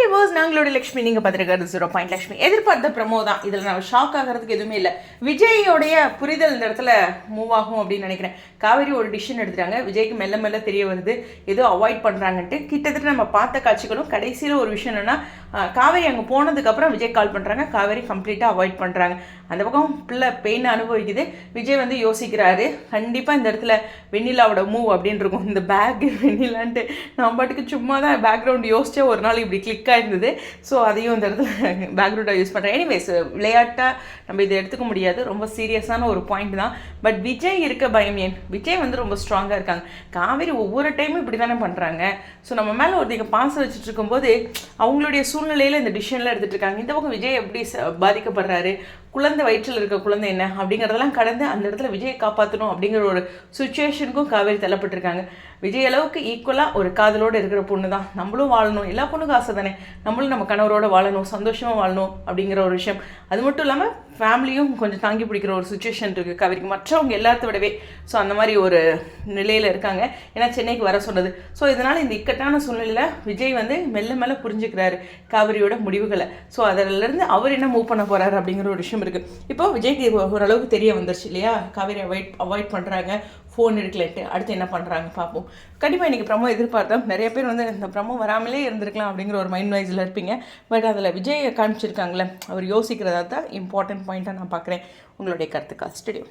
Viewers நாங்களோட Lakshmi நீங்கள் பார்த்துருக்காரு zero point Lakshmi எதிர்பார்த்த ப்ரமோ தான். இதில் நான் ஷாக் ஆகிறதுக்கு எதுவுமே இல்லை. விஜயோடைய புரிதல் இந்த இடத்துல மூவ் ஆகும் அப்படின்னு நினைக்கிறேன். காவேரி ஒரு டிசிஷன் எடுத்துட்டாங்க. விஜய்க்கு மெல்ல மெல்ல தெரிய வருது. ஏதோ அவாய்ட் பண்ணுறாங்கன்ட்டு கிட்டத்தட்ட நம்ம பார்த்த காட்சிகளும் கடைசியில் ஒரு விஷயம் என்னென்னா காவேரி அங்கே போனதுக்கப்புறம் விஜய் கால் பண்ணுறாங்க காவேரி கம்ப்ளீட்டாக அவாய்ட் பண்ணுறாங்க அந்த பக்கம் பிள்ளை பெயின் அனுபவிக்குது. விஜய் வந்து யோசிக்கிறாரு. கண்டிப்பாக இந்த இடத்துல வெண்ணிலாவோட மூவ் அப்படின்னு இருக்கும். இந்த பேக் வெண்ணிலான்ட்டு நான் பாட்டுக்கு சும்மா தான் பேக்ரவுண்ட் யோசிச்சே ஒரு நாள் இப்படி கிளிக் ஆயிருந்தது. ஸோ அதையும் இந்த இடத்துல பேக்ரவுண்டாக யூஸ் பண்ணுறேன் எனிவேஸ் விளையாட்டாக நம்ம இதை எடுத்துக்க முடியாது. ரொம்ப சீரியஸான ஒரு பாயிண்ட் தான். பட் விஜய் இருக்க பயம் ஏன்? விஜய் வந்து ரொம்ப ஸ்ட்ராங்காக இருக்காங்க. காவேரி ஒவ்வொரு டைமும் இப்படி தானே பண்ணுறாங்க ஸோ நம்ம மேலே ஒருத்தங்க பாசம் வச்சுட்டு இருக்கும்போது அவங்களுடைய சூழ்நிலையில் இந்த டிசிஷன்லாம் எடுத்துகிட்டு இருக்காங்க. இந்த பக்கம் விஜய் எப்படி பாதிக்கப்படுறாரு? குழந்தை வயிற்றில் இருக்க குழந்தை என்ன அப்படிங்கிறதெல்லாம் கடந்து அந்த இடத்துல விஜயை காப்பாற்றணும் அப்படிங்கிற ஒரு சுச்சுவேஷனுக்கும் காவேரி தள்ளப்பட்டிருக்காங்க. விஜய் அளவுக்கு ஈக்குவலாக ஒரு காதலோடு இருக்கிற பொண்ணு தான். நம்மளும் வாழணும். எல்லா பொண்ணுக்கும் ஆசை தானே. நம்மளும் நம்ம கணவரோட வாழணும் சந்தோஷமாக வாழணும் அப்படிங்கிற ஒரு விஷயம். அது மட்டும் இல்லாமல் ஃபேமிலியும் கொஞ்சம் தாங்கி பிடிக்கிற ஒரு சுச்சுவேஷன் இருக்குது காவேரிக்கு. மற்றவங்க எல்லாத்த விடவே ஸோ அந்த மாதிரி ஒரு நிலையில் இருக்காங்க. ஏன்னா சென்னைக்கு வர சொன்னது. ஸோ இதனால் இந்த இக்கட்டான சூழ்நிலையில் விஜய் வந்து மெல்ல மெல்ல புரிஞ்சுக்கிறாரு காவிரியோட முடிவுகளை. ஸோ அதிலிருந்து அவர் என்ன மூவ் பண்ண போகிறாரு அப்படிங்கிற ஒரு விஷயம் விஷயம் இருக்குது இப்போ விஜய்க்கு ஓரளவுக்கு தெரிய வந்துருச்சு இல்லையா? காவேரி அவாய்ட் அவாய்ட் பண்ணுறாங்க ஃபோன் எடுக்கலன்ட்டு. அடுத்து என்ன பண்ணுறாங்க பார்ப்போம் கண்டிப்பாக இன்றைக்கி ப்ரமோ எதிர்பார்த்தோம். நிறைய பேர் வந்து இந்த ப்ரமோ வராமலே இருந்திருக்கலாம் அப்படிங்கிற ஒரு மைண்ட் வைஸில் இருப்பீங்க. பட் அதில் விஜயை காமிச்சிருக்காங்களே. அவர் யோசிக்கிறதா தான் இம்பார்ட்டன்ட் பாயிண்ட்டாக நான் பார்க்குறேன் உங்களுடைய கருத்துக்கா ஸ்டுடியோ